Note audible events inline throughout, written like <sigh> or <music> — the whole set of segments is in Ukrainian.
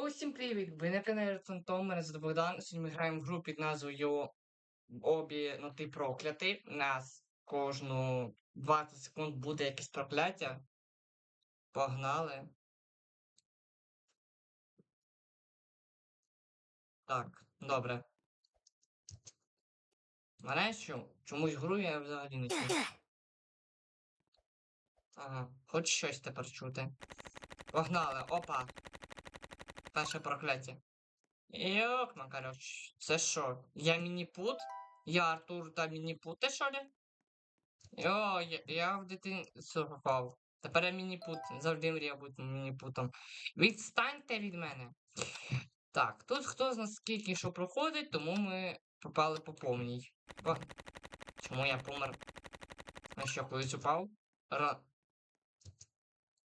Усім привіт! Ви на каналі Фантом, мене звати Богдан. Сьогодні ми граємо в гру під назвою Обі, ну ти проклятий. У нас кожну 20 секунд буде якесь прокляття. Погнали. Так, добре. Нарешті, чомусь гру я взагалі не чую. Ага, хоч щось тепер чути. Погнали, опа! Перше прокляття. Йок, Макарьоч, це що? Я мініпут? Я Артур та мініпут, ти що ли? Йо, я, я в дитинстві попав. Тепер я мініпут. Завжди мріяв бути мініпутом. Відстаньте від мене. Так, тут хто з нас скільки що проходить, тому ми попали по повній. О, чому я помер? А що, колись упав? Ра...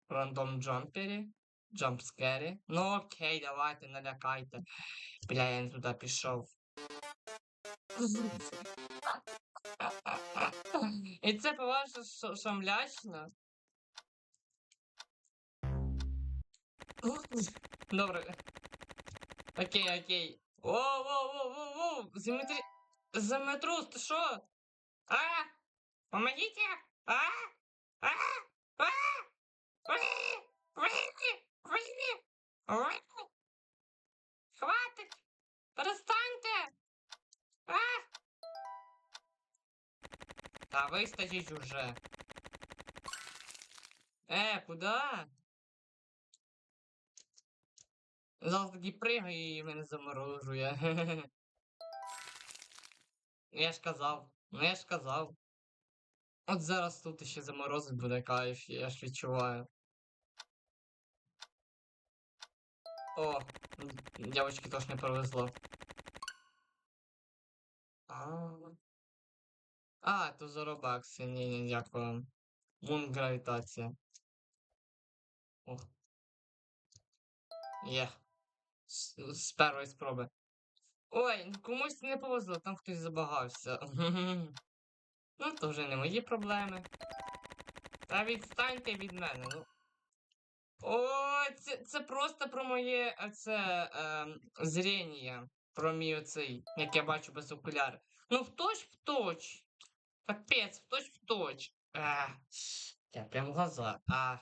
Рандом джампері? Джампскері. Ну окей, давайте, налякайте. Бля, я не туди пішов. І це по-вашому що- що? Добре. Окей, окей. Воу, воу, воу, воу, воу! Землетрі... Землетрус, ти що? А? Помогите! А? А? А? Ой! Ой! Ой! Ой! Хватить! Перестаньте! А? Та вистачить уже. Е, куда? Зараз таки пригає і мене заморожує. <laughs> Я ж казав, ну я ж казав. От зараз тут ще заморозить буде кайф, я ж відчуваю. О, м, девочки тоже не повезло. А, а то за робакси. Ні, ні, дякую. Мун гравітація. О. Є. З, з першої спроби. Ой, комусь не повезло, там хтось забагався. <laughs> Ну, то вже не мої проблеми. Та відстаньте від мене, ну. Ой, це, це просто про моє це е, зріння. Про мій оцей, як я бачу без окуляр. Ну, в точ в точ. Капець, в точ в точ. А, я прям глаза. А.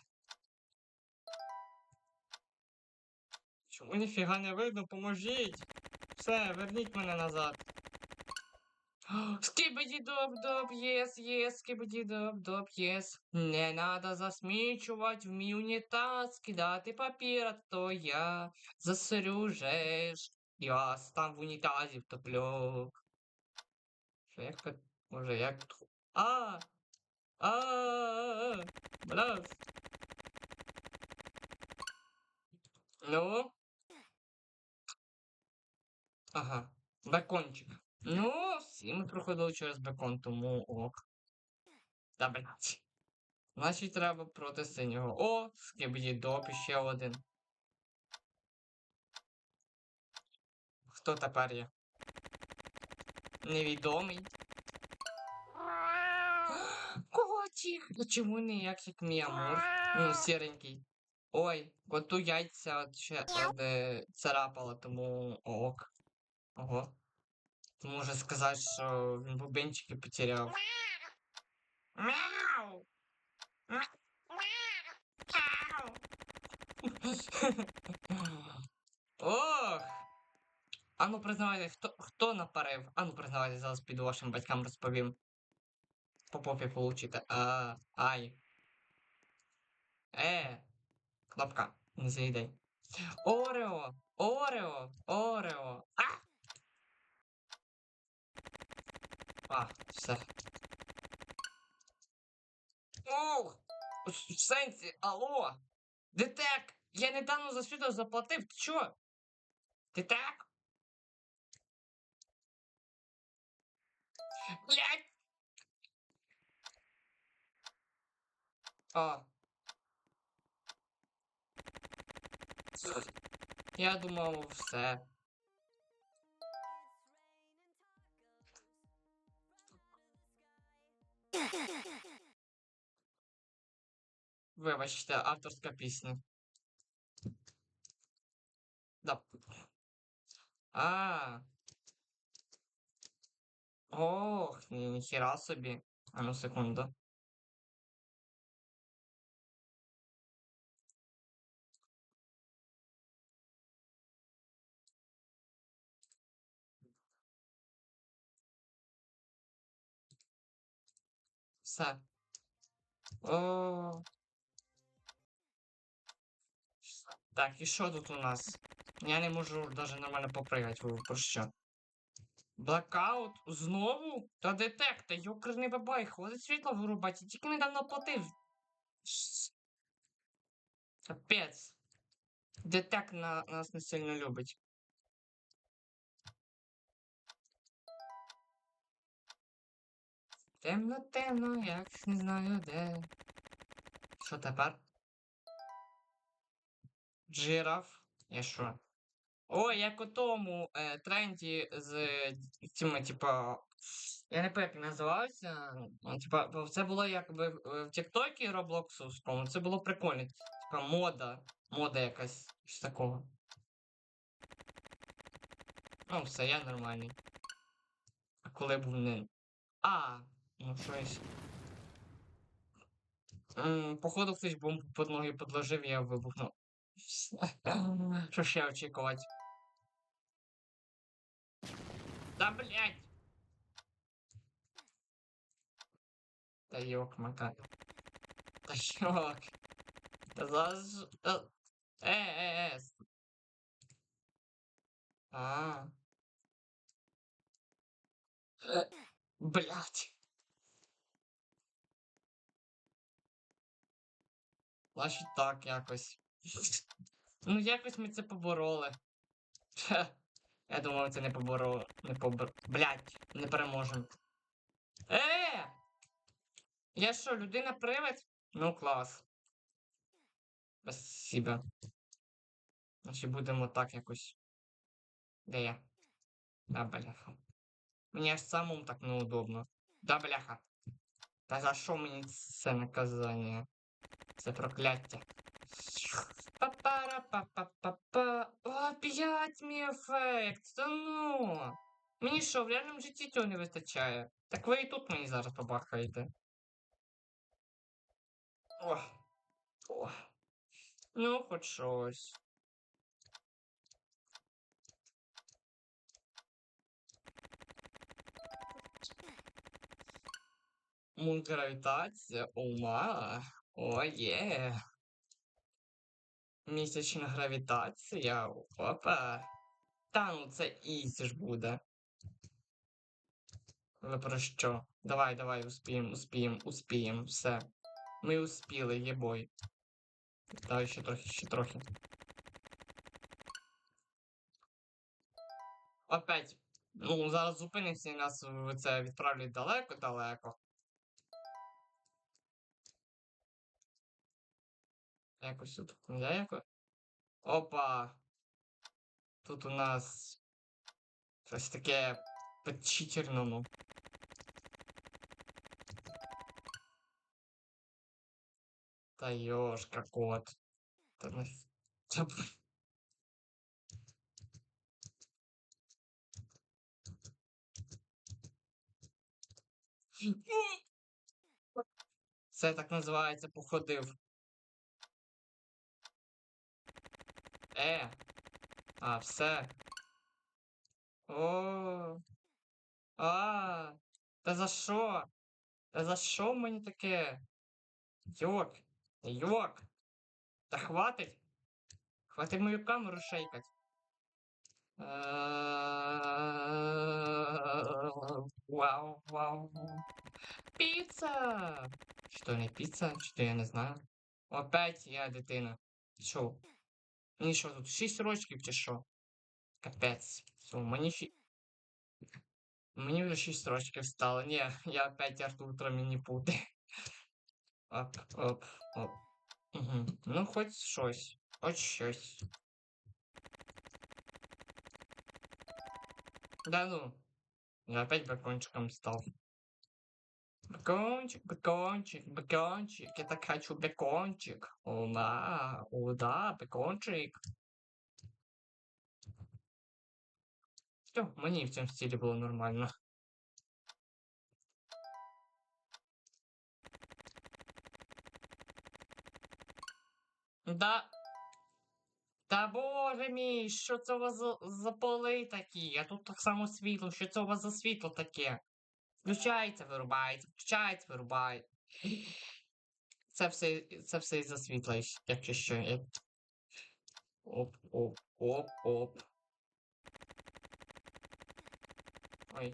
Чому ніфіга не видно? Поможіть. Все, верніть мене назад. Скибиді доп доп єс єс скибиді доп доп єс. Не надо засмічувати в мій унітаз, кидати папір, а то я засрюжеш. Я вас там в унітазі втоплю. Що як так? Може як тут? А! А! Блядь. Ну? Ага. Бекончик. Ну, всі ми проходили через бекон, тому ок. Та блядь. Значить треба проти синього. О, скибді доп ще один. Хто тепер є? Невідомий. <gasps> Котик! Ну чому не як як мій амур? Ну, сіренький. Ой, коту яйця ще е, царапало, тому ок. Ого. Може сказати, що він бубенчики потеряв. Мяу! Ох! А ну признавайте, хто, хто напарив? А ну признавайте, зараз піду вашим батькам розповім. По попі получите. А, ай. Е. Кнопка. Не заїдай. Орео! Орео! Орео! А! А, все. Ух! Сенсі, алло! Детек! Я недавно за світло заплатив, ти чо? Детек? Блять! А. Я думав, все. Вибачте, авторська пісня. Да. А. Ох, ні- ніхіра собі. А ну секунду. Все. О. Так, і що тут у нас? Я не можу навіть нормально попригати, ви про що? Блокаут? Знову? Та детекта, йокерний бабай, хватить світло вирубати, тільки недавно платив. Капець. Детект на, нас не сильно любить. Темно, темно, як не знаю де. Що тепер? Джираф. Я що? О, як у тому е, тренді з цими, типа. Я не пам'ятаю, як називався. Ну, Типа, це було якби в Тіктокі Роблоксовському. Це було прикольно. Типа мода. Мода якась. Щось такого. Ну, все, я нормальний. А коли був не. А, ну щось. Походу хтось бомбу під ноги підложив, я вибухнув. <laughs> Що ще очікувати? Да блять! Та йок, мака. Та йок. Та заж... Та... Е, е, е. А. Е, Блять. Значить так якось. <laughs> Ну якось ми це побороли. <laughs> Я думав, це не побороли. Не побор... Блять, не переможемо. Е! Я що, людина привид? Ну клас. Спасибо. Значить будемо так якось. Де я? Да, бляха. Мені аж самому так неудобно. Да, бляха. Та за що мені це наказання? Це прокляття. Па-пара-па-па-па-па. Опять мій ефект. Та ну. Мені що, в реальному житті цього не вистачає. Так ви і тут мені зараз побахаєте. О. О. Ну, хоч щось. Гравітація, ума. О, є. Місячна гравітація. Опа. Та ну це ізі ж буде. Ви про що? Давай, давай, успіємо, успіємо, успіємо. Все. Ми успіли, єбой. Давай ще трохи, ще трохи. Опять. Ну, зараз зупинимося і нас це відправлять далеко-далеко. Якось тут. Я яко... Опа! Тут у нас щось таке по-читерному. Та ёшка кот. Та на... Та... Це так називається походив. Е. А, все. О. А. Та за що? Та за що мені таке? Йок. Йок. Та хватить. Хватить мою камеру шейкать. Е, Вау, вау. Піца! Що не піца? Що я не знаю. Опять я дитина. Що? Мені що тут? 6 рочків чи що? Капець. Все, мені ші... Мені вже 6 рочків стало. Ні, я опять Артур мені пути. Оп, оп, оп. Угу. Ну, хоч щось. Хоч щось. Да ну. Я опять бекончиком стал. Бекончик, бекончик, бекончик. Я так хочу бекончик. О, да, о, да, бекончик. Все, мені в цьому стилі було нормально. Да. Та боже мій, що це у вас за, за поли такі? А тут так само світло, що це у вас за світло таке? Включається, вирубається, включається, вирубається. Це все, це все із-за якщо- що. Оп, оп, оп, оп. Ой.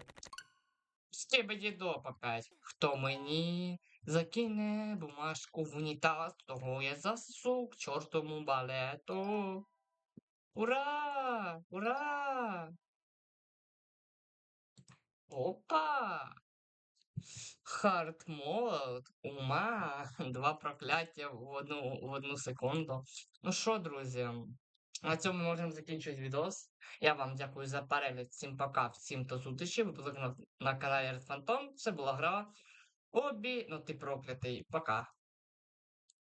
Скибеді доп опять. Хто мені закине бумажку в унітаз, того я засу к чортому балету. Ура! Ура! Опа! Хард мод, ума, <laughs> два прокляття в одну, в одну секунду. Ну що, друзі, на цьому ми можемо закінчити відос. Я вам дякую за перегляд. Всім пока, всім до зустрічі. Ви були на, на каналі Red Phantom. Це була гра Обі, ну ти проклятий. Пока.